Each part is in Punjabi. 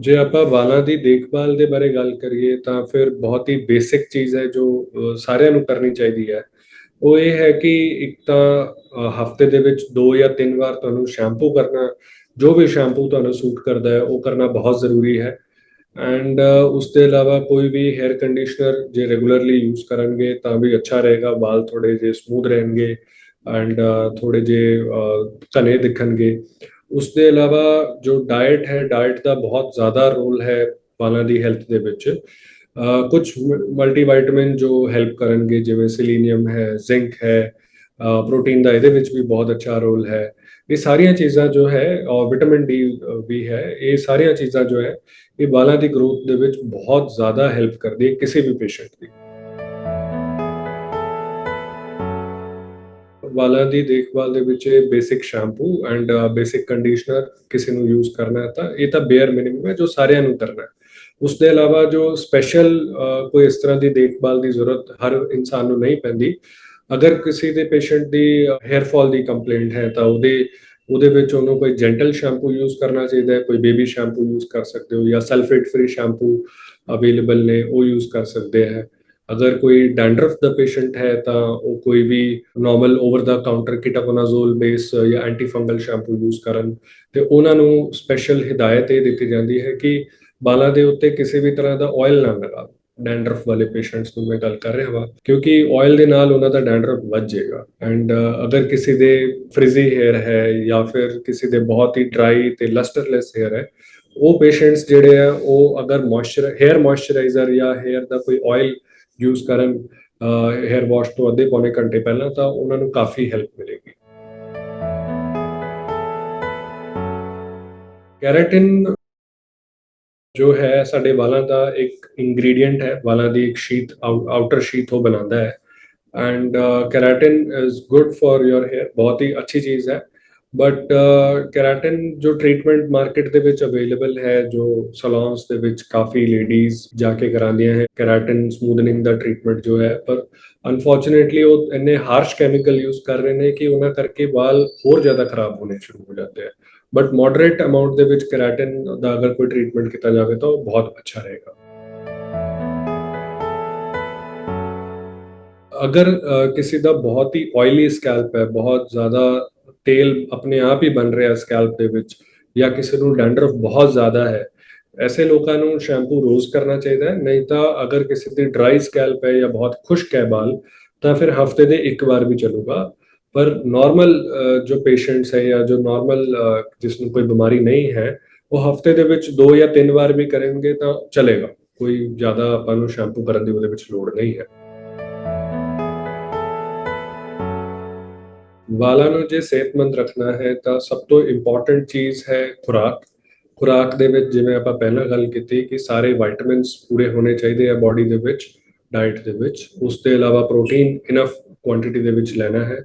ਜੇ ਆਪਾਂ ਵਾਲਾਂ ਦੀ ਦੇਖਭਾਲ ਦੇ ਬਾਰੇ ਗੱਲ ਕਰੀਏ ਤਾਂ ਫਿਰ ਬਹੁਤ ਹੀ ਬੇਸਿਕ ਚੀਜ਼ ਹੈ ਜੋ ਸਾਰਿਆਂ ਨੂੰ ਕਰਨੀ ਚਾਹੀਦੀ ਹੈ। ਉਹ ਇਹ ਹੈ ਕਿ ਇੱਕ ਤਾਂ ਹਫ਼ਤੇ ਦੇ ਵਿੱਚ ਦੋ ਜਾਂ ਤਿੰਨ ਵਾਰ ਤੁਹਾਨੂੰ ਸ਼ੈਂਪੂ ਕਰਨਾ, ਜੋ ਵੀ ਸ਼ੈਂਪੂ ਤੁਹਾਨੂੰ ਸੂਟ ਕਰਦਾ ਹੈ, ਉਹ ਕਰਨਾ ਬਹੁਤ ਜ਼ਰੂਰੀ ਹੈ। ਐਂਡ ਉਸ ਤੋਂ ਇਲਾਵਾ ਕੋਈ ਵੀ ਹੇਅਰ ਕੰਡੀਸ਼ਨਰ ਜੇ ਰੈਗੂਲਰਲੀ ਯੂਜ਼ ਕਰਨਗੇ ਤਾਂ ਵੀ ਅੱਛਾ ਰਹੇਗਾ, ਵਾਲ ਥੋੜੇ ਜੇ ਸਮੂਥ ਰਹਿਣਗੇ ਐਂਡ ਥੋੜੇ ਜੇ ਘਨੇ ਦਿਖਣਗੇ। ਉਸ ਦੇ ਇਲਾਵਾ ਜੋ ਡਾਈਟ ਹੈ ਡਾਈਟ ਦਾ ਬਹੁਤ ਜ਼ਿਆਦਾ ਰੋਲ ਹੈ ਵਾਲਾਂ ਦੀ ਹੈਲਥ ਦੇ ਵਿੱਚ। ਕੁਝ ਮਲਟੀਵਿਟਾਮਿਨ ਜੋ ਹੈਲਪ ਕਰਨਗੇ, ਜਿਵੇਂ ਸੈਲੀਨੀਅਮ ਹੈ ਜ਼ਿੰਕ ਹੈ ਪ੍ਰੋਟੀਨ ਦਾ ਇਹਦੇ ਵਿੱਚ ਵੀ ਬਹੁਤ ਅੱਛਾ ਰੋਲ ਹੈ। ਇਹ ਸਾਰੀਆਂ ਚੀਜ਼ਾਂ ਜੋ ਹੈ ਔਰ ਵਿਟਾਮਿਨ ਡੀ ਵੀ ਹੈ, ਇਹ ਸਾਰੀਆਂ ਚੀਜ਼ਾਂ ਜੋ ਹੈ, ਇਹ ਵਾਲਾਂ ਦੀ ਗਰੋਥ ਦੇ ਵਿੱਚ ਬਹੁਤ ਜ਼ਿਆਦਾ ਹੈਲਪ ਕਰਦੀ ਹੈ ਕਿਸੇ ਵੀ ਪੇਸ਼ੈਂਟ ਦੀ। ਵਾਲਾਂ ਦੀ ਦੇਖਭਾਲ ਦੇ ਵਿੱਚ ਇਹ basic shampoo and basic conditioner ਕਿਸੇ ਨੂੰ ਯੂਜ਼ ਕਰਨਾ ਹੈ ਤਾਂ ਇਹ ਤਾਂ ਬੇਅਰ ਮਿਨੀਮਮ ਹੈ ਜੋ ਸਾਰਿਆਂ ਨੂੰ ਕਰਨਾ ਹੈ। ਉਸ ਦੇ ਇਲਾਵਾ ਜੋ ਸਪੈਸ਼ਲ ਕੋਈ ਇਸ ਤਰ੍ਹਾਂ ਦੀ ਦੇਖਭਾਲ ਦੀ ਜ਼ਰੂਰਤ ਹਰ ਇਨਸਾਨ ਨੂੰ ਨਹੀਂ ਪੈਂਦੀ। ਅਗਰ ਕਿਸੇ ਦੇ ਪੇਸ਼ੈਂਟ ਦੀ 헤ਅਰ ਫਾਲ ਦੀ ਕੰਪਲੇਂਟ ਹੈ ਤਾਂ ਉਹਦੇ ਉਹਦੇ ਵਿੱਚ ਉਹਨੂੰ ਕੋਈ ਜੈਂਟਲ ਸ਼ੈਂਪੂ ਯੂਜ਼ ਕਰਨਾ ਚਾਹੀਦਾ ਹੈ, ਕੋਈ ਬੇਬੀ ਸ਼ੈਂਪੂ ਯੂਜ਼ ਕਰ ਸਕਦੇ ਹੋ ਜਾਂ ਸਲਫੇਟ ਫ੍ਰੀ ਸ਼ੈਂਪੂ ਅਵੇਲੇਬਲ ਨੇ, ਉਹ ਯੂਜ਼ ਕਰ ਸਕਦੇ ਹੈ। ਅਗਰ ਕੋਈ ਡੈਂਡਰਫ ਦਾ ਪੇਸ਼ੈਂਟ ਹੈ ਤਾਂ ਉਹ ਕੋਈ ਵੀ ਨਾਰਮਲ ਓਵਰ ਦਾ ਕਾਊਂਟਰ ਕਿਟਾਕੋਨਾਜ਼ੋਲ ਬੇਸ ਜਾਂ ਐਂਟੀ ਫੰਗਲ ਸ਼ੈਂਪੂ ਯੂਜ਼ ਕਰਨ ਤੇ ਉਹਨਾਂ ਨੂੰ ਸਪੈਸ਼ਲ ਹਦਾਇਤ ਇਹ ਦਿੱਤੀ ਜਾਂਦੀ ਹੈ ਕਿ ਬਾਲਾਂ ਦੇ ਉੱਤੇ ਕਿਸੇ ਵੀ ਤਰ੍ਹਾਂ ਦਾ ਆਇਲ ਨਾ ਲਗਾਓ ਡੈਂਡਰਫ ਵਾਲੇ ਪੇਸ਼ੈਂਟਸ ਨੂੰ ਮੈਂ ਗੱਲ ਕਰ ਰਿਹਾ ਹਾਂ ਕਿਉਂਕਿ ਆਇਲ ਦੇ ਨਾਲ ਉਹਨਾਂ ਦਾ ਡੈਂਡਰਫ ਵੱਧ ਜਾਏਗਾ। ਐਂਡ ਅਗਰ ਕਿਸੇ ਦੇ ਫ੍ਰਿਜ਼ੀ ਹੈਅਰ ਹੈ ਜਾਂ ਫਿਰ ਕਿਸੇ ਦੇ ਬਹੁਤ ਹੀ ਡਰਾਈ ਤੇ ਲਸਟਰਲੈਸ ਹੈਅਰ ਹੈ, ਉਹ ਪੇਸ਼ੈਂਟਸ ਜਿਹੜੇ ਆ, ਉਹ ਅਗਰ ਮੋਇਸਚਰ ਹੈਅਰ ਮੋਇਸਚਰਾਈਜ਼ਰ ਜਾਂ ਹੈਅਰ ਦਾ ਕੋਈ ਆਇਲ ਯੂਜ਼ ਕਰਨ ਹੇਅਰ ਵਾਸ਼ ਤੋਂ ਅੱਧੇ ਪੌਣੇ ਘੰਟੇ ਪਹਿਲਾਂ ਤਾਂ ਉਹਨਾਂ ਨੂੰ ਕਾਫੀ ਹੈਲਪ ਮਿਲੇਗੀ। ਕੈਰਾਟਿਨ ਜੋ ਹੈ ਸਾਡੇ ਵਾਲਾਂ ਦਾ ਇੱਕ ਇੰਗਰੀਡੀਅੰਟ ਹੈ, ਵਾਲਾਂ ਦੀ ਇੱਕ ਸ਼ੀਟ ਆਊਟਰ ਸ਼ੀਟ ਉਹ ਬਣਾਉਂਦਾ ਹੈ। And keratin is good for your hair ਬਹੁਤ ਹੀ ਅੱਛੀ ਚੀਜ਼ ਹੈ। ਬਟ ਕੈਰਾਟਿਨ ਜੋ ਟ੍ਰੀਟਮੈਂਟ ਮਾਰਕੀਟ ਦੇ ਵਿੱਚ ਅਵੇਲੇਬਲ ਹੈ ਜੋ ਸਲੂਨਸ ਦੇ ਵਿੱਚ ਕਾਫੀ ਲੇਡੀਜ਼ ਜਾ ਕੇ ਕਰਾਉਂਦੀਆਂ ਹੈ ਕੈਰਾਟਿਨ ਸਮੂਥਨਿੰਗ ਦਾ ਟ੍ਰੀਟਮੈਂਟ ਜੋ ਹੈ ਪਰ ਅਨਫੋਰਚੂਨੇਟਲੀ ਉਹ ਇੰਨੇ ਹਾਰਸ਼ ਕੈਮੀਕਲ ਯੂਜ਼ ਕਰ ਰਹੇ ਨੇ ਕਿ ਉਹਨਾਂ ਕਰਕੇ ਵਾਲ ਹੋਰ ਜ਼ਿਆਦਾ ਖਰਾਬ ਹੋਣੇ ਸ਼ੁਰੂ ਹੋ ਜਾਂਦੇ ਆ ਬਟ ਮੋਡਰੇਟ ਅਮਾਉਂਟ ਦੇ ਵਿੱਚ ਕੈਰਾਟਿਨ ਦਾ ਅਗਰ ਕੋਈ ਟ੍ਰੀਟਮੈਂਟ ਕੀਤਾ ਜਾਵੇ ਤਾਂ ਉਹ ਬਹੁਤ ਅੱਛਾ ਰਹੇਗਾ ਅਗਰ ਕਿਸੇ ਦਾ ਬਹੁਤ ਹੀ ਆਇਲੀ ਸਕੈਲਪ ਹੈ ਬਹੁਤ ਜ਼ਿਆਦਾ ਤੇਲ ਆਪਣੇ ਆਪ ਹੀ ਬਣ ਰਿਹਾ ਸਕੈਲਪ ਦੇ ਵਿੱਚ ਜਾਂ ਕਿਸੇ ਨੂੰ ਡੈਂਡਰਫ ਬਹੁਤ ਜ਼ਿਆਦਾ ਹੈ, ਐਸੇ ਲੋਕਾਂ ਨੂੰ ਸ਼ੈਂਪੂ ਰੋਜ਼ ਕਰਨਾ ਚਾਹੀਦਾ ਹੈ, ਨਹੀਂ ਤਾਂ ਅਗਰ ਕਿਸੇ ਦੀ ਡਰਾਈ ਸਕੈਲਪ ਹੈ ਜਾਂ ਬਹੁਤ ਖੁਸ਼ਕ ਹੈ ਬਾਲ, ਤਾਂ ਫਿਰ ਹਫ਼ਤੇ ਦੇ ਇੱਕ ਵਾਰ ਵੀ ਚੱਲੂਗਾ। ਪਰ ਨਾਰਮਲ ਜੋ ਪੇਸ਼ੈਂਟਸ ਹੈ ਜਾਂ ਜੋ ਨਾਰਮਲ ਜਿਸ ਨੂੰ ਕੋਈ ਬਿਮਾਰੀ ਨਹੀਂ ਹੈ, ਉਹ ਹਫ਼ਤੇ ਦੇ ਵਿੱਚ ਦੋ ਜਾਂ ਤਿੰਨ ਵਾਰ ਵੀ ਕਰਨਗੇ ਤਾਂ ਚਲੇਗਾ। ਕੋਈ ਜ਼ਿਆਦਾ ਆਪਾਂ ਨੂੰ ਸ਼ੈਂਪੂ ਕਰਨ ਦੀ ਉਹਦੇ ਵਿੱਚ ਲੋੜ ਨਹੀਂ ਹੈ। ਵਾਲਾਂ ਨੂੰ ਜੇ ਸਿਹਤਮੰਦ ਰੱਖਣਾ ਹੈ, ਤਾਂ ਸਭ ਤੋਂ ਇੰਪੋਰਟੈਂਟ ਚੀਜ਼ ਹੈ ਖੁਰਾਕ। ਖੁਰਾਕ ਦੇ ਵਿੱਚ ਜਿਵੇਂ ਆਪਾਂ ਪਹਿਲਾਂ ਗੱਲ ਕੀਤੀ ਕਿ ਸਾਰੇ ਵਿਟਾਮਿਨਸ ਪੂਰੇ ਹੋਣੇ ਚਾਹੀਦੇ ਆ ਬਾਡੀ ਦੇ ਵਿੱਚ ਡਾਈਟ ਦੇ ਵਿੱਚ। ਉਸ ਤੋਂ ਇਲਾਵਾ ਪ੍ਰੋਟੀਨ ਇਨਫ ਕੁਆਂਟੀਟੀ ਦੇ ਵਿੱਚ ਲੈਣਾ ਹੈ।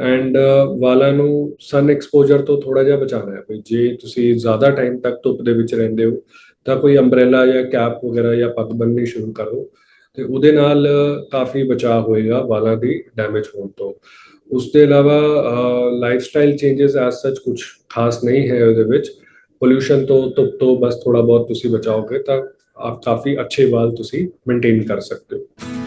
ਐਂਡ ਵਾਲਾਂ ਨੂੰ ਸਨ ਐਕਸਪੋਜ਼ਰ ਤੋਂ ਥੋੜਾ ਜਿਹਾ ਬਚਾਉਣਾ ਹੈ। ਭਈ ਜੇ ਤੁਸੀਂ ਜ਼ਿਆਦਾ ਟਾਈਮ ਤੱਕ ਧੁੱਪ ਦੇ ਵਿੱਚ ਰਹਿੰਦੇ ਹੋ, ਤਾਂ ਕੋਈ ਅੰਬ੍ਰੇਲਾ ਜਾਂ ਕੈਪ ਵਗੈਰਾ ਜਾਂ ਪੱਗ ਬੰਨਣੀ ਸ਼ੁਰੂ ਕਰੋ। ਤੇ ਉਹਦੇ ਨਾਲ ਕਾਫੀ ਬਚਾਅ ਹੋਏਗਾ ਵਾਲਾਂ ਦੀ ਡੈਮੇਜ ਹੋਣ ਤੋਂ। ਉਸ ਤੋਂ ਇਲਾਵਾ ਲਾਈਫਸਟਾਈਲ ਚੇਂजेस ਐਸ ਸੱਚ ਕੁਝ ਖਾਸ ਨਹੀਂ ਹੈ ਉਹਦੇ ਵਿੱਚ। ਪੋਲੂਸ਼ਨ ਤੋਂ, ਧੁੱਪ ਤੋਂ ਬਸ ਥੋੜਾ ਬਹੁਤ ਤੁਸੀਂ ਬਚਾਓਗੇ ਤਾਂ ਆਪ ਕਾਫੀ ਅੱਛੇ ਵਾਲ ਤੁਸੀਂ ਮੇਨਟੇਨ ਕਰ ਸਕਦੇ ਹੋ।